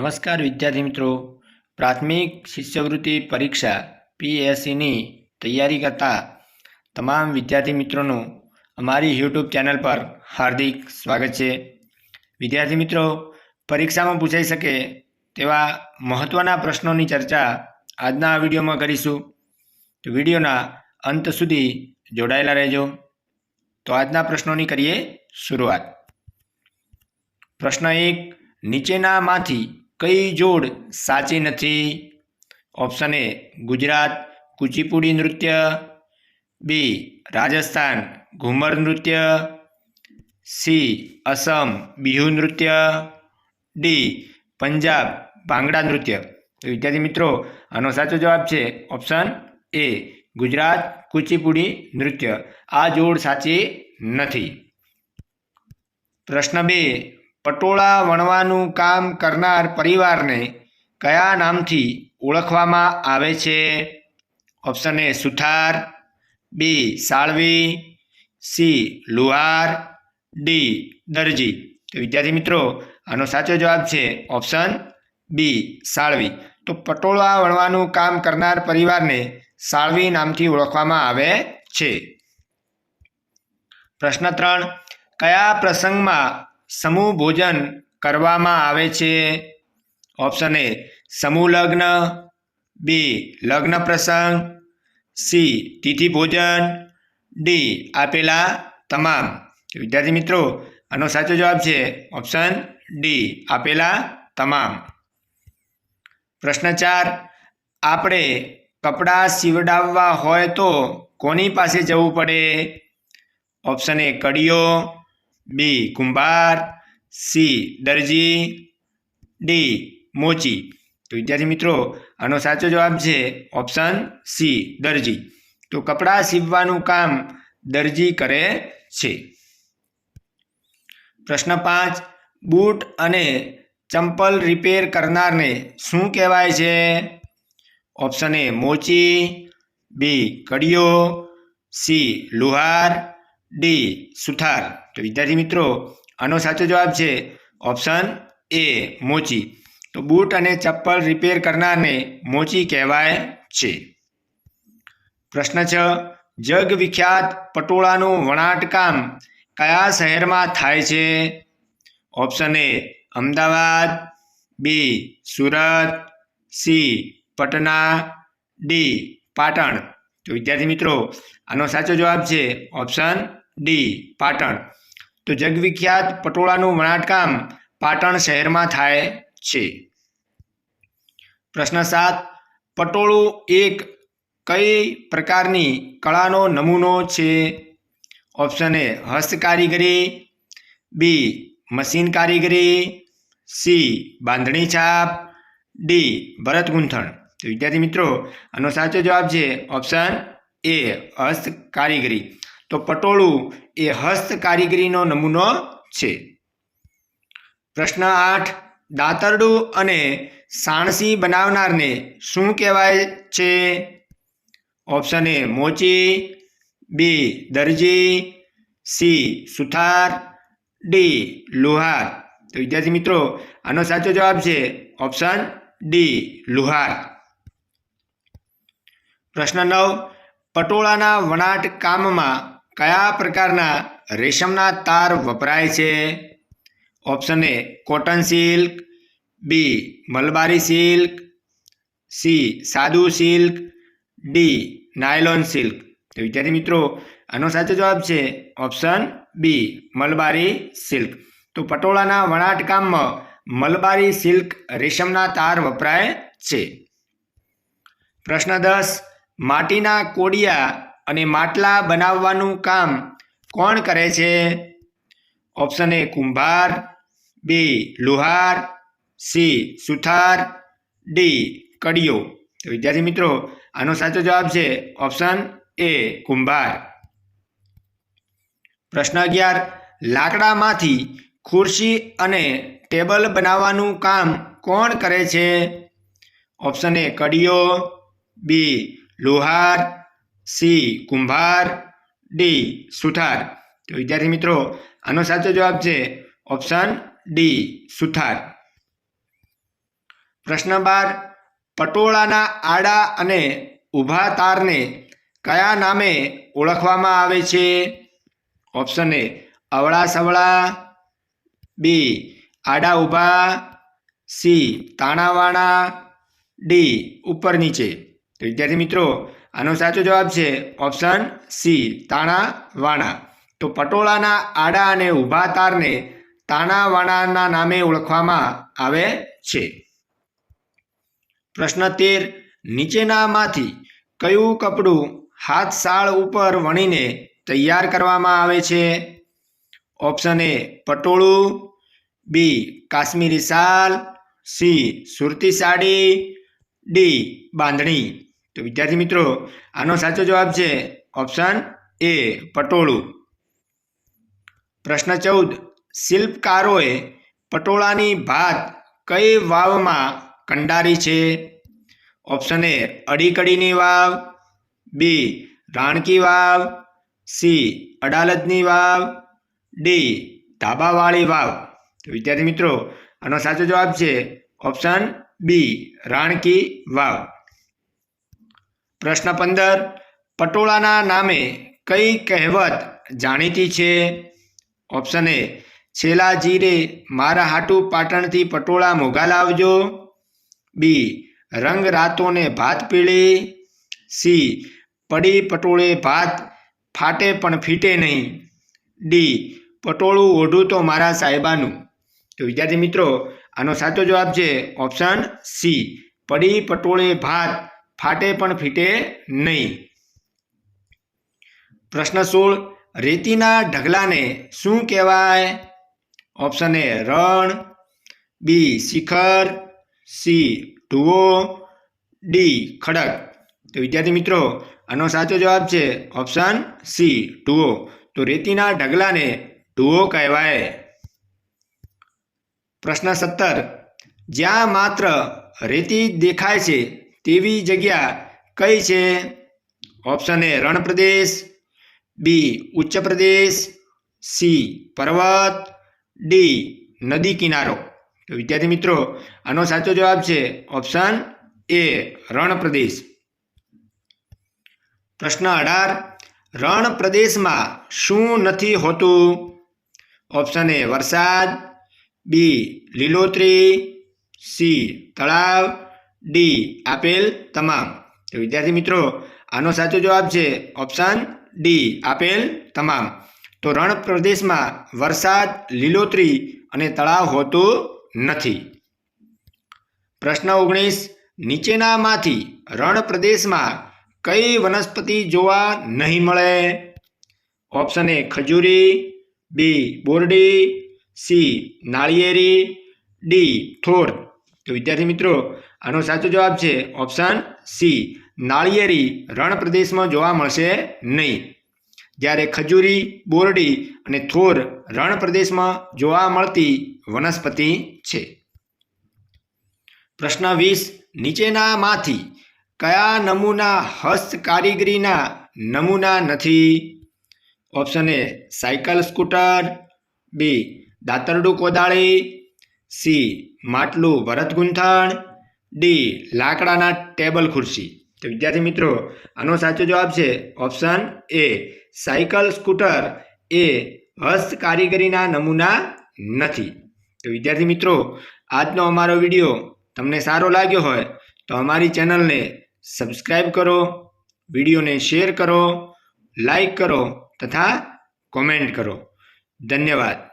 નમસ્કાર વિદ્યાર્થી મિત્રો. પ્રાથમિક શિષ્યવૃત્તિ પરીક્ષા પીએસસીની તૈયારી કરતા તમામ વિદ્યાર્થી મિત્રોનું અમારી યુટ્યુબ ચેનલ પર હાર્દિક સ્વાગત છે. વિદ્યાર્થી મિત્રો, પરીક્ષામાં પૂછાઈ શકે તેવા મહત્ત્વના પ્રશ્નોની ચર્ચા આજના આ વિડીયોમાં કરીશું. તો વિડીયોના અંત સુધી જોડાયેલા રહેજો. તો આજના પ્રશ્નોની કરીએ શરૂઆત. પ્રશ્ન એક, નીચેનામાંથી કઈ જોડ સાચી નથી? ઓપ્શન એ ગુજરાત, કુચીપુડી નૃત્ય. બી રાજસ્થાન, ઘુમર નૃત્ય. સી અસમ, બિહુ નૃત્ય. ડી પંજાબ, ભાંગડા નૃત્ય. તો વિદ્યાર્થી મિત્રો, આનો સાચો જવાબ છે ઓપ્શન એ ગુજરાત, કુચીપુડી નૃત્ય. આ જોડ સાચી નથી. પ્રશ્ન બે પટોળા વણવાનું કામ કરનાર પરિવારને કયા નામથી ઓળખવામાં આવે છે? ઓપ્શન એ સુથાર, બી સાળવી, સી લુહાર, ડી દરજી. તો વિદ્યાર્થી મિત્રો, આનો સાચો જવાબ છે ઓપ્શન બી સાળવી. તો પટોળા વણવાનું કામ કરનાર પરિવારને સાળવી નામથી ઓળખવામાં આવે છે. પ્રશ્ન ત્રણ, કયા પ્રસંગમાં સમૂહ ભોજન કરવામાં આવે છે? ઓપ્શન એ સમૂહ લગ્ન. બી લગ્ન પ્રસંગ. સી તિથિ ભોજન. ડી આપેલા તમામ. વિદ્યાર્થી મિત્રો, આનો સાચો જવાબ છે ઓપ્શન ડી આપેલા તમામ. પ્રશ્ન ચાર, આપણે કપડાં સીવડાવવા હોય તો કોની પાસે જવું પડે? ઓપ્શન એ કડીઓ. બી કુંભાર સી દરજી ડી મોચી તો વિદ્યાર્થી મિત્રો, આનો સાચો જવાબ છે ઓપ્શન સી દરજી તો કપડાં સીવવાનું કામ દરજી કરે છે. પ્રશ્ન પાંચ. બૂટ અને ચંપલ રિપેર કરનારને શું કહેવાય છે? ઓપ્શન એ મોચી. બી કડીઓ સી લુહાર. ડી સુથાર. તો વિદ્યાર્થી મિત્રો, આનો સાચો જવાબ છે ઓપ્શન એ મોચી. તો બૂટ અને ચપ્પલ રિપેર કરનારને મોચી કહેવાય છે. પ્રશ્ન છ, જગ વિખ્યાત પટોળાનું વણાટકામ કયા શહેરમાં થાય છે? Option A Ahmedabad. B Surat. C Patna. D Patan. તો વિદ્યાર્થી મિત્રો, આનો સાચો જવાબ છે ઓપ્શન ડી પાટણ. તો જગવિખ્યાત પટોળાનું વણાટકામ પાટણ શહેરમાં થાય છે. પ્રશ્ન સાત, પટોળું એક કઈ પ્રકારની કળાનો નમૂનો છે? ઓપ્શન એ હસ્તકારીગરી બી, મશીન કારીગરી, સી, બાંધણી છાપ, ડી, ભરત ગૂંથણ. તો વિદ્યાર્થી મિત્રો, આનો સાચો જવાબ છે ઓપ્શન એ, હસ્ત કારીગરી. તો પટોળું એ હસ્ત કારીગરીનો નમૂનો છે. પ્રશ્ન આઠ, દાતરડું અને સાણસી બનાવનારને શું કહેવાય છે? ઓપ્શન એ મોચી, બી દરજી, સી સુથાર, ડી લુહાર. તો વિદ્યાર્થી મિત્રો, આનો સાચો જવાબ છે ઓપ્શન ડી લુહાર. પ્રશ્ન નવ, પટોળાના વણાટ કામમાં કયા પ્રકારના રેશમના તાર વપરાય છે? Option A cotton silk, B Malabari silk, C સાદુ silk, D nylon silk. તો વિદ્યાર્થી મિત્રો, આનો સાચો જવાબ છે ઓપ્શન બી મલબારી સિલ્ક. તો પટોળાના વણાટ કામમાં મલબારી સિલ્ક રેશમના તાર વપરાય છે. પ્રશ્ન દસ, માટીના કોડિયા અને માટલા બનાવવાનું કામ કોણ કરે છે? ઓપ્શન એ કુંભાર. બી લુહાર. સી સુથાર. ડી કડિયો તો વિદ્યાર્થી મિત્રો, આનો સાચો જવાબ છે ઓપ્શન એ કુંભાર. પ્રશ્ન અગિયાર, લાકડામાંથી ખુરશી અને ટેબલ બનાવવાનું કામ કોણ કરે છે? ઓપ્શન એ કડિયો બી લુહાર. સી, કુંભાર. ડી સુથાર. તો વિદ્યાર્થી મિત્રો, આનો સાચો જવાબ છે ઓપ્શન ડી, સુથાર. પ્રશ્ન બાર, પટોળાના આડા અને ઊભા તારને કયા નામે ઓળખવામાં આવે છે? ઓપ્શન એ અવળા સવળા બી આડા ઊભા. સી તાણાવાણા. ડી ઉપર નીચે. તો વિદ્યાર્થી મિત્રો આનો સાચો જવાબ છે ઓપ્શન સી તાણા વાણા તો પટોળાના આડા અને ઊભા તારને તાણા વાણાના નામે ઓળખવામાં આવે છે. પ્રશ્ન તેર, નીચેનામાંથી કયું કપડું હાથ સાળ ઉપર વણીને તૈયાર કરવામાં આવે છે? ઓપ્શન એ પટોળું, બી, કાશ્મીરી શાલ સી, સુરતી સાડી, ડી, બાંધણી. તો વિદ્યાર્થી મિત્રો, આનો સાચો જવાબ છે ઓપ્શન એ પટોળું. પ્રશ્ન ચૌદ, શિલ્પકારોએ પટોળાની ભાત કઈ વાવમાં કંડારી છે? ઓપ્શન એ અડીકડીની વાવ. બી રાણકી વાવ. સી અડાલજની વાવ. ડી ધાબાવાળી વાવ. તો વિદ્યાર્થી મિત્રો, આનો સાચો જવાબ છે ઓપ્શન બી રાણકી વાવ. પ્રશ્ન પંદર, પટોળાના નામે કઈ કહેવત જાણીતી છે? ઓપ્શન એ છેલ્લા જીરે, મારા હાટુ પાટણથી પટોળા મોગા લાવજો. બી, રંગ રાતોને ભાત પીળી. સી, પડી પટોળે ભાત, ફાટે પણ ફીટે નહીં. ડી, પટોળું ઓઢું તો મારા સાહેબાનું. તો વિદ્યાર્થી મિત્રો, આનો સાચો જવાબ છે ઓપ્શન સી, પડી પટોળે ભાત ફાટે પણ ફીટે નહીં. પ્રશ્ન સોળ, રેતીના ઢગલાને શું કહેવાય? ઓપ્શન એ રણ, બી શિખર, સી ઢુવો ડી ખડક. તો વિદ્યાર્થી મિત્રો, આનો સાચો જવાબ છે ઓપ્શન સી ઢુવો તો રેતીના ઢગલાને ઢુવો કહેવાય. પ્રશ્ન સત્તર, જ્યાં માત્ર રેતી દેખાય છે તેવી જગ્યા કઈ છે? ઓપ્શન એ રણ પ્રદેશ બી ઉચ્ચ પ્રદેશ. સી પર્વત. ડી નદી કિનારો. તો વિદ્યાર્થી મિત્રો, આનો સાચો જવાબ છે ઓપ્શન એ રણ પ્રદેશ પ્રશ્ન અઢાર રણ પ્રદેશમાં શું નથી હોતું? ઓપ્શન એ વરસાદ. બી લીલોતરી. સી તળાવ. ડી આપેલ, તમામ. તો વિદ્યાર્થી મિત્રો, આનો સાચો જવાબ છે ઓપ્શન ડી આપેલ, તમામ. તો રણ પ્રદેશમાં વરસાદ, લીલોતરી અને તળાવ હોતું નથી. પ્રશ્ન ઓગણીસ, નીચેનામાંથી રણ પ્રદેશમાં કઈ વનસ્પતિ જોવા નહીં મળે? ઓપ્શન એ ખજૂરી બી બોરડી સી નાળિયેરી ડી થોર. તો વિદ્યાર્થી મિત્રો આનો સાચો જવાબ છે ઓપ્શન સી નાળિયેરી રણ પ્રદેશમાં જોવા મળશે નહીં. જ્યારે ખજૂરી, બોરડી અને થોર રણ પ્રદેશમાં જોવા મળતી વનસ્પતિ છે. પ્રશ્ન વીસ. નીચેનામાંથી કયા નમૂના હસ્ત કારીગરીના નમૂના નથી? Option A cycle scooter. B દાતરડું કોદાળી. સી માટલું ભરત ગૂંથણ ડી લાકડાના ટેબલ ખુરશી. તો વિદ્યાર્થી મિત્રો, આનો સાચો જવાબ છે ઓપ્શન એ સાયકલ, સ્કૂટર. એ હસ્ત કારીગરીના નમૂના નથી. તો વિદ્યાર્થી મિત્રો, આજનો અમારો વીડિયો તમને સારો લાગ્યો હોય તો અમારી ચેનલને સબસ્ક્રાઈબ કરો, વિડીયોને શેર કરો લાઈક કરો તથા કોમેન્ટ કરો. ધન્યવાદ.